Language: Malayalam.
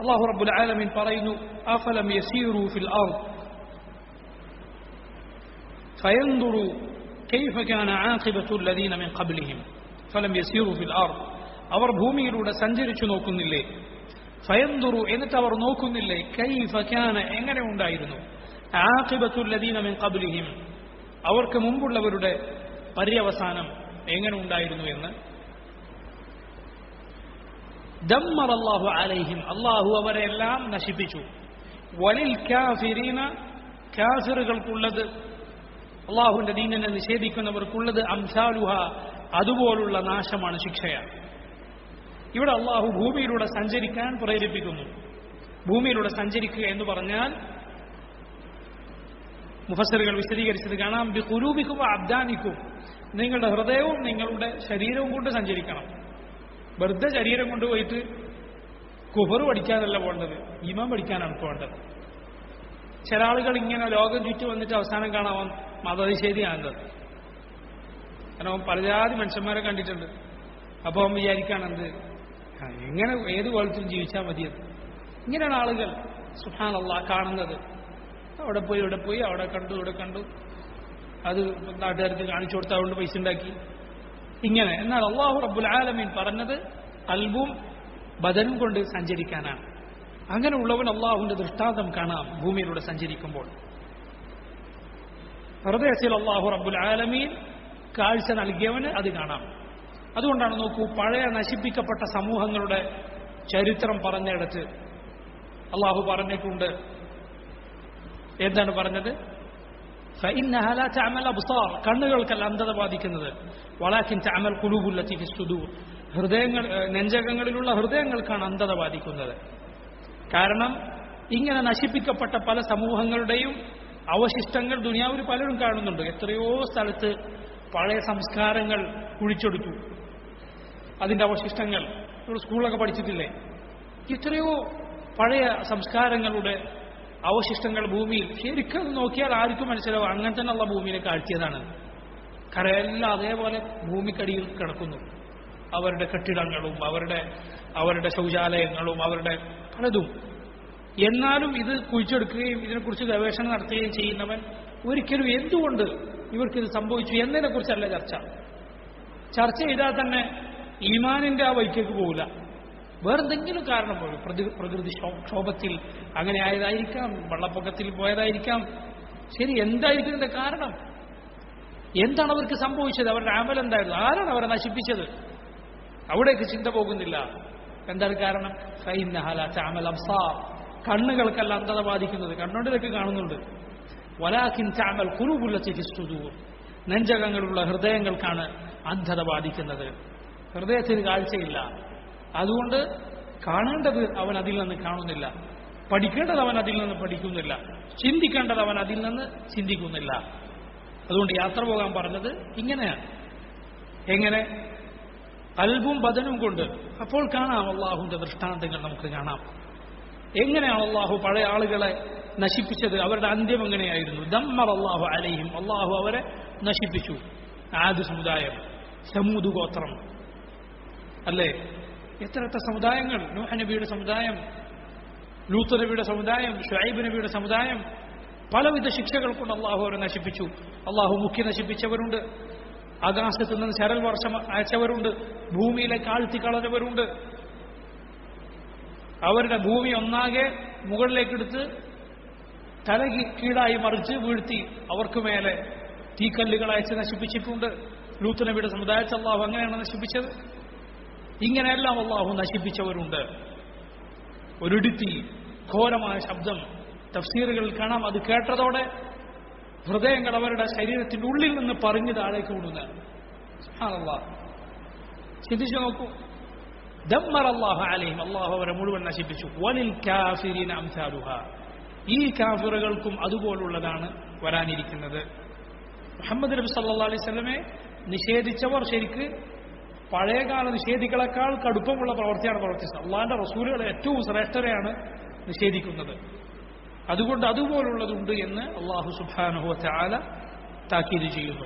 അള്ളാഹു റബ്ബുൽ ആലമീൻ പറയുന്നു അഫലം യസീറു ഫിൽ അർദ് فينظروا كيف كان عاقبة الذين من قبلهم فلم يسيروا في الأرض അവർ ഭൂമിയിലൂടെ സഞ്ചരിച്ചു നോക്കുന്നില്ലേ ഫയന്തുറു എന്നിട്ട് അവർ നോക്കുന്നില്ലേ കൈഫക്കാന എങ്ങനെ ഉണ്ടായിരുന്നു ആഖിബത്തുല്ലദീന മിൻ ഖബ്ലിഹിം അവർക്ക് മുമ്പുള്ളവരുടെ പര്യവസാനം എങ്ങനെ ഉണ്ടായിരുന്നു എന്ന് അള്ളാഹു അലൈഹിം. അള്ളാഹു അവരെല്ലാം നശിപ്പിച്ചു. വലിൽ കാഫിരീന കാഫിറുകൾക്കുള്ളത് അള്ളാഹുവിന്റെ ദീനിനെ നിഷേധിക്കുന്നവർക്കുള്ളത് അംസാലുഹ അതുപോലുള്ള നാശമാണ് ശിക്ഷയാണ് ഇവിടെ അള്ളാഹു ഭൂമിയിലൂടെ സഞ്ചരിക്കാൻ പ്രേരിപ്പിക്കുന്നു. ഭൂമിയിലൂടെ സഞ്ചരിക്കുക എന്ന് പറഞ്ഞാൽ മുഫസറുകൾ വിശദീകരിച്ചത് കാണാം ബി അബ്ദാനിക്കും നിങ്ങളുടെ ഹൃദയവും നിങ്ങളുടെ ശരീരവും കൊണ്ട് സഞ്ചരിക്കണം. വെറുതെ ശരീരം കൊണ്ടുപോയിട്ട് കുഫർ പഠിക്കാനല്ല പോകേണ്ടത്. ഇമം പഠിക്കാനാണ് പോകേണ്ടത്. ചില ആളുകൾ ഇങ്ങനെ ലോകം ചുറ്റി വന്നിട്ട് അവസാനം കാണാൻ മതനിഷേധിയാണത് കാരണം പലജാതി മനുഷ്യന്മാരെ കണ്ടിട്ടുണ്ട്. അപ്പോൾ അവൻ വിചാരിക്കാണെന്ത് ആ, എങ്ങനെ ഏത് കോലത്തിലും ജീവിച്ചാൽ മതിയത് ഇങ്ങനെയാണ് ആളുകൾ സുഹാനല്ല കാണുന്നത്. അവിടെ പോയി ഇവിടെ പോയി അവിടെ കണ്ടു ഇവിടെ കണ്ടു. അത് നാട്ടുകാർക്ക് കാണിച്ചു കൊടുത്ത് അതുകൊണ്ട് പൈസ ഉണ്ടാക്കി. ഇങ്ങനെ. എന്നാൽ അള്ളാഹു റബ്ബുൽ ആലമീൻ പറഞ്ഞത് അൽബും ബദനും കൊണ്ട് സഞ്ചരിക്കാനാണ്. അങ്ങനെ ഉള്ളവൻ അള്ളാഹുവിന്റെ ദൃഷ്ടാന്തം കാണാം ഭൂമിയിലൂടെ സഞ്ചരിക്കുമ്പോൾ. ഹൃദയത്തിൽ അള്ളാഹു റബ്ബുൽ ആലമീൻ കാഴ്ച നൽകിയവന് അത് കാണാം. അതുകൊണ്ടാണ് നോക്കൂ പഴയ നശിപ്പിക്കപ്പെട്ട സമൂഹങ്ങളുടെ ചരിത്രം പറഞ്ഞെടുത്ത് അള്ളാഹു പറഞ്ഞിട്ടുണ്ട്. എന്താണ് പറഞ്ഞത്? കണ്ണുകൾക്കല്ല അന്ധത ബാധിക്കുന്നത്. വളാക്കിൻ ചാമൽ കുലൂബുല്ലത്തി സുദൂർ. ഹൃദയങ്ങൾ നെഞ്ചകങ്ങളിലുള്ള ഹൃദയങ്ങൾക്കാണ് അന്ധത ബാധിക്കുന്നത്. കാരണം ഇങ്ങനെ നശിപ്പിക്കപ്പെട്ട പല സമൂഹങ്ങളുടെയും അവശിഷ്ടങ്ങൾ ദുനിയാവിൽ പലരും കാണുന്നുണ്ട്. എത്രയോ സ്ഥലത്ത് പഴയ സംസ്കാരങ്ങൾ കുഴിച്ചെടുത്തു. അതിന്റെ അവശിഷ്ടങ്ങൾ. സ്കൂളൊക്കെ പഠിച്ചിട്ടില്ലേ? എത്രയോ പഴയ സംസ്കാരങ്ങളുടെ അവശിഷ്ടങ്ങൾ ഭൂമിയിൽ. ശരിക്കും നോക്കിയാൽ ആർക്കും മനസ്സിലാവും. അങ്ങനെ തന്നെയുള്ള ഭൂമിയിലെ കാഴ്ചയതാണ് കരയെല്ലാം അതേപോലെ ഭൂമിക്കടിയിൽ കിടക്കുന്നു. അവരുടെ കെട്ടിടങ്ങളും അവരുടെ അവരുടെ ശൗചാലയങ്ങളും അവരുടെ പലതും. എന്നാലും ഇത് കുഴിച്ചെടുക്കുകയും ഇതിനെക്കുറിച്ച് ഗവേഷണം നടത്തുകയും ചെയ്യുന്നവൻ ഒരിക്കലും എന്തുകൊണ്ട് ഇവർക്കിത് സംഭവിച്ചു എന്നതിനെക്കുറിച്ചല്ല ചർച്ച. ചർച്ച ചെയ്താൽ തന്നെ ഈമാനിന്റെ ആ വഴിക്കേക്ക് പോകില്ല വേറെന്തെങ്കിലും കാരണം പോലും. പ്രകൃതി ക്ഷോഭത്തിൽ അങ്ങനെ ആയതായിരിക്കാം വെള്ളപ്പൊക്കത്തിൽ പോയതായിരിക്കാം. ശരി എന്തായിരിക്കും ഇതിന്റെ കാരണം? എന്താണ് അവർക്ക് സംഭവിച്ചത്? അവരുടെ ആമൽ എന്തായിരുന്നു ആരാണ് അവരെ നശിപ്പിച്ചത്? അവിടേക്ക് ചിന്ത പോകുന്നില്ല. എന്താണ് കാരണം? ഫൈനഹല ചാമൽ അബ്സാർ. കണ്ണുകൾക്കല്ല അന്ധത ബാധിക്കുന്നത്. കണ്ണുകൊണ്ടിലൊക്കെ കാണുന്നുണ്ട്. വലാഖിൻ ചാമൽ കുറുബുള്ള ചികിത്സുദൂർ നെഞ്ചകങ്ങളുള്ള ഹൃദയങ്ങൾക്കാണ് അന്ധത ബാധിക്കുന്നത്. ഹൃദയത്തിന് കാഴ്ചയില്ല. അതുകൊണ്ട് കാണേണ്ടത് അവൻ അതിൽ നിന്ന് കാണുന്നില്ല. പഠിക്കേണ്ടത് അവൻ അതിൽ നിന്ന് പഠിക്കുന്നില്ല. ചിന്തിക്കേണ്ടത് അവൻ അതിൽ നിന്ന് ചിന്തിക്കുന്നില്ല. അതുകൊണ്ട് യാത്ര പോകാൻ പറഞ്ഞത് ഇങ്ങനെയാണ്. എങ്ങനെ? അൽബും ബദനും കൊണ്ട്. അപ്പോൾ കാണാം അള്ളാഹുവിന്റെ ദൃഷ്ടാന്തങ്ങൾ നമുക്ക് കാണാം. എങ്ങനെയാണ് അള്ളാഹു പഴയ ആളുകളെ നശിപ്പിച്ചത്? അവരുടെ അന്ത്യം എങ്ങനെയായിരുന്നു? ദമ്മർ അള്ളാഹു അലയും അള്ളാഹു അവരെ നശിപ്പിച്ചു. ആദ് സമുദായം. സമൂത് ഗോത്രം. അല്ലേ? എത്ര എത്ര സമുദായങ്ങൾ? നൂഹ നബിയുടെ സമുദായം ലൂത്ത് നബിയുടെ സമുദായം ഷായിബ് നബിയുടെ സമുദായം. പലവിധ ശിക്ഷകൾ കൊണ്ട് അള്ളാഹു അവരെ നശിപ്പിച്ചു. അള്ളാഹു മുഖ്യ നശിപ്പിച്ചവരുണ്ട്. ആകാശത്ത് നിന്ന് ശരൽ വർഷം അയച്ചവരുണ്ട് ഭൂമിയിലെ കാഴ്ത്തി കളഞ്ഞവരുണ്ട് അവരുടെ ഭൂമി ഒന്നാകെ മുകളിലേക്കെടുത്ത് തല കീടായി മറിച്ച് വീഴ്ത്തി അവർക്ക് മേലെ തീക്കല്ലുകൾ അയച്ച് നശിപ്പിച്ചിട്ടുണ്ട്. ലൂത്ത് നബിയുടെ അള്ളാഹു അങ്ങനെയാണ് നശിപ്പിച്ചത്. ഇങ്ങനെയെല്ലാം അള്ളാഹു നശിപ്പിച്ചവരുണ്ട്. ഒരിടുത്തി ഘോരമായ ശബ്ദം തഫ്സീറുകളിൽ കാണാം. അത് കേട്ടതോടെ ഹൃദയങ്ങൾ അവരുടെ ശരീരത്തിന്റെ ഉള്ളിൽ നിന്ന് പറഞ്ഞു താഴേക്ക് വിടുന്നതാണ് ചിന്തിച്ചു നോക്കൂ. ദമ്മർ അള്ളാഹു അവരെ മുഴുവൻ നശിപ്പിച്ചു. ഈ കാഫിറുകൾക്കും അതുപോലുള്ളതാണ് വരാനിരിക്കുന്നത്. മുഹമ്മദ് നബി സല്ലാ അലൈഹി സ്വലമെ നിഷേധിച്ചവർ ശരിക്ക് പഴയകാല നിഷേധികളെക്കാൾ കടുപ്പമുള്ള പ്രവൃത്തിയാണ് പ്രവർത്തിച്ചത്. അള്ളാഹിന്റെ റസൂലുകളെ ഏറ്റവും ശ്രേഷ്ഠരെയാണ് നിഷേധിക്കുന്നത്. അതുകൊണ്ട് അതുപോലുള്ളതുണ്ട് എന്ന് അള്ളാഹു സുബാനുഹു ചാല താക്കീത് ചെയ്യുന്നു.